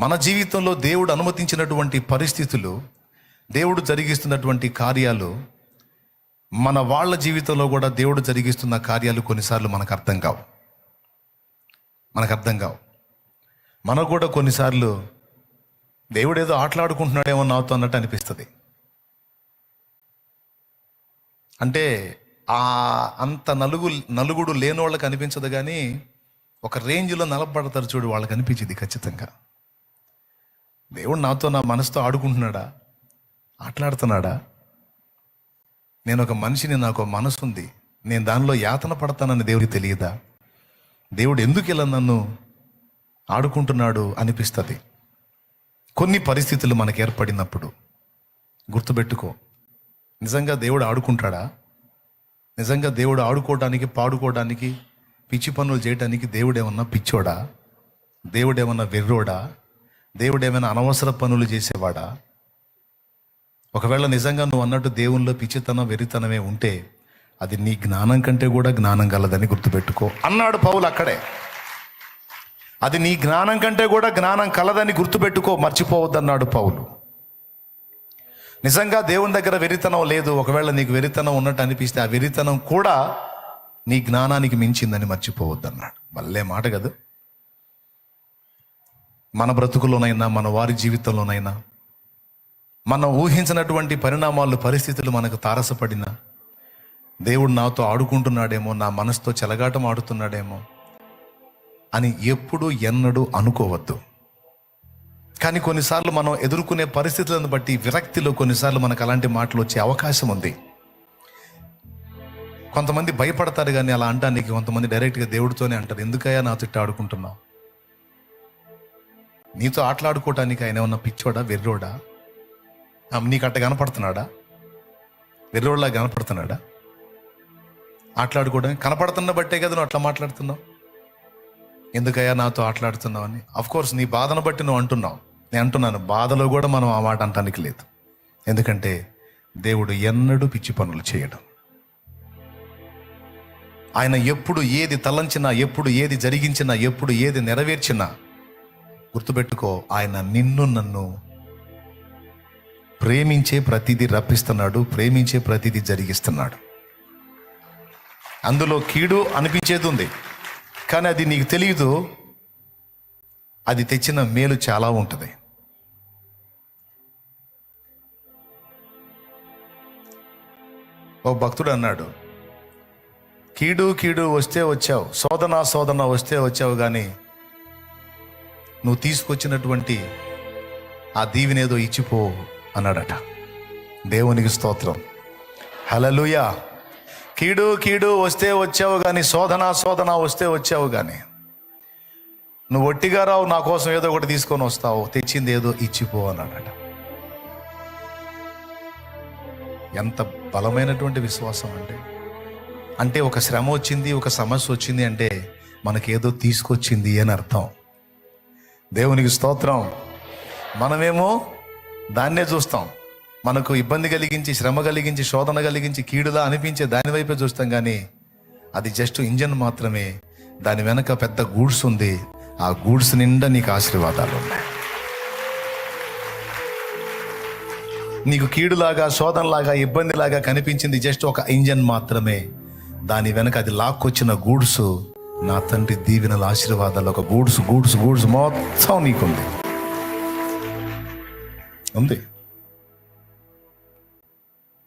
మన జీవితంలో దేవుడు అనుమతించినటువంటి పరిస్థితులు దేవుడు జరిగిస్తున్నటువంటి కార్యాలు మన వాళ్ళ జీవితంలో కూడా దేవుడు జరిగిస్తున్న కార్యాలు కొన్నిసార్లు మనకు అర్థం కావు. మనకు అర్థం కావు. మనకు కూడా కొన్నిసార్లు దేవుడు ఏదో ఆటలాడుకుంటున్నాడేమో నాతో అన్నట్టు అనిపిస్తుంది. అంటే ఆ అంత నలుగు నలుగుడు లేని వాళ్ళకి అనిపించదు కానీ ఒక రేంజ్లో నిలబడతారు చూడు వాళ్ళకి అనిపించింది ఖచ్చితంగా. దేవుడు నాతో నా మనసుతో ఆడుకుంటున్నాడా? ఆటలాడుతున్నాడా? నేను ఒక మనిషిని నాకు ఒక మనసు ఉంది నేను దానిలో యాతన పడతానని దేవుడికి తెలియదా? దేవుడు ఎందుకు ఇలా నన్ను ఆడుకుంటున్నాడు అనిపిస్తుంది? కొన్ని పరిస్థితులు మనకు ఏర్పడినప్పుడు గుర్తుపెట్టుకో. నిజంగా దేవుడు ఆడుకుంటాడా? నిజంగా దేవుడు ఆడుకోవడానికి పాడుకోవడానికి పిచ్చి పనులు చేయడానికి దేవుడు ఏమన్నా పిచ్చోడా? దేవుడు ఏమన్నా వెర్రోడా? దేవుడు ఏమైనా అనవసర పనులు చేసేవాడా? ఒకవేళ నిజంగా నువ్వు అన్నట్టు దేవునిలో పిచ్చితనం వెరితనమే ఉంటే అది నీ జ్ఞానం కంటే కూడా జ్ఞానం గలదని గుర్తుపెట్టుకో. అన్నాడు పౌలు అక్కడే. అది నీ జ్ఞానం కంటే కూడా జ్ఞానం కలదని గుర్తుపెట్టుకో మర్చిపోవద్దన్నాడు పౌలు. నిజంగా దేవుని దగ్గర వెరితనం లేదు. ఒకవేళ నీకు వెరితనం ఉన్నట్టు అనిపిస్తే ఆ వెరితనం కూడా నీ జ్ఞానానికి మించిందని మర్చిపోవద్దన్నాడు. మళ్ళీ మాట కదా. మన బ్రతుకులోనైనా మన వారి జీవితంలోనైనా మనం ఊహించినటువంటి పరిణామాలు పరిస్థితులు మనకు తారసపడినా దేవుడు నాతో ఆడుకుంటున్నాడేమో నా మనసుతో చెలగాటం ఆడుతున్నాడేమో అని ఎప్పుడు ఎన్నడూ అనుకోవద్దు. కానీ కొన్నిసార్లు మనం ఎదుర్కొనే పరిస్థితులను బట్టి విరక్తిలో కొన్నిసార్లు మనకు అలాంటి మాటలు వచ్చే అవకాశం ఉంది. కొంతమంది భయపడతారు కానీ అలా అంటానికి కొంతమంది డైరెక్ట్గా దేవుడితోనే అంటారు ఎందుకయ్యా నా తిట్ట ఆడుకుంటున్నావు? నీతో ఆటలాడుకోవటానికి ఆయన ఉన్న పిచ్చోడా? వెర్రోడా? నీకు అట్ట కనపడుతున్నాడా? వెర్రోడ్లా కనపడుతున్నాడా? ఆటలాడుకోవడానికి కనపడుతున్న బట్టే కదా నువ్వు అట్లా మాట్లాడుతున్నావు. ఎందుకయ్యా నాతో ఆటలాడుతున్నావు అని? కోర్స్ నీ బాధను బట్టి నువ్వు అంటున్నావు. నేను అంటున్నాను బాధలో కూడా మనం ఆ మాట అంటానికి లేదు. ఎందుకంటే దేవుడు ఎన్నడూ పిచ్చి పనులు చేయడం. ఆయన ఎప్పుడు ఏది తలంచినా ఎప్పుడు ఏది జరిగించినా ఎప్పుడు ఏది నెరవేర్చినా గుర్తుపెట్టుకో ఆయన నిన్ను నన్ను ప్రేమించే ప్రతిదీ రప్పిస్తున్నాడు ప్రేమించే ప్రతిదీ జరిగిస్తున్నాడు. అందులో కీడు అనిపించేది ఉంది. కానీ అది నీకు తెలియదు అది తెచ్చిన మేలు చాలా ఉంటుంది. ఓ భక్తుడు అన్నాడు కీడు కీడు వస్తే వచ్చావు శోధన శోధన వస్తే వచ్చావు కానీ నువ్వు తీసుకొచ్చినటువంటి ఆ దీవెనేదో ఇచ్చిపో అన్నాడట. దేవునికి స్తోత్రం. హలలుయా కీడు కీడు వస్తే వచ్చావు కానీ శోధన శోధన వస్తే వచ్చావు కానీ నువ్వు ఒట్టిగా రావు నా కోసం ఏదో ఒకటి తీసుకొని వస్తావు తెచ్చింది ఏదో ఇచ్చిపో అన్నాడట. ఎంత బలమైనటువంటి విశ్వాసం అంటే అంటే ఒక శ్రమ వచ్చింది ఒక సమస్య వచ్చింది అంటే మనకేదో తీసుకొచ్చింది అని అర్థం. దేవునికి స్తోత్రం. మనమేమో దాన్నే చూస్తాం. మనకు ఇబ్బంది కలిగించి శ్రమ కలిగించి శోధన కలిగించి కీడులా అనిపించే దాని వైపే చూస్తాం కానీ అది జస్ట్ ఇంజన్ మాత్రమే. దాని వెనక పెద్ద గూడ్స్ ఉంది. ఆ గూడ్స్ నిండా నీకు ఆశీర్వాదాలు ఉన్నాయి. నీకు కీడులాగా శోధనలాగా ఇబ్బందిలాగా కనిపించింది జస్ట్ ఒక ఇంజన్ మాత్రమే. దాని వెనక అది లాక్కొచ్చిన గూడ్స్. నా తండ్రి దీవెనల ఆశీర్వాదాలు ఒక గూడ్స్ గూడ్స్ గూడ్స్ మొత్తం నీకుంది. ఉంది.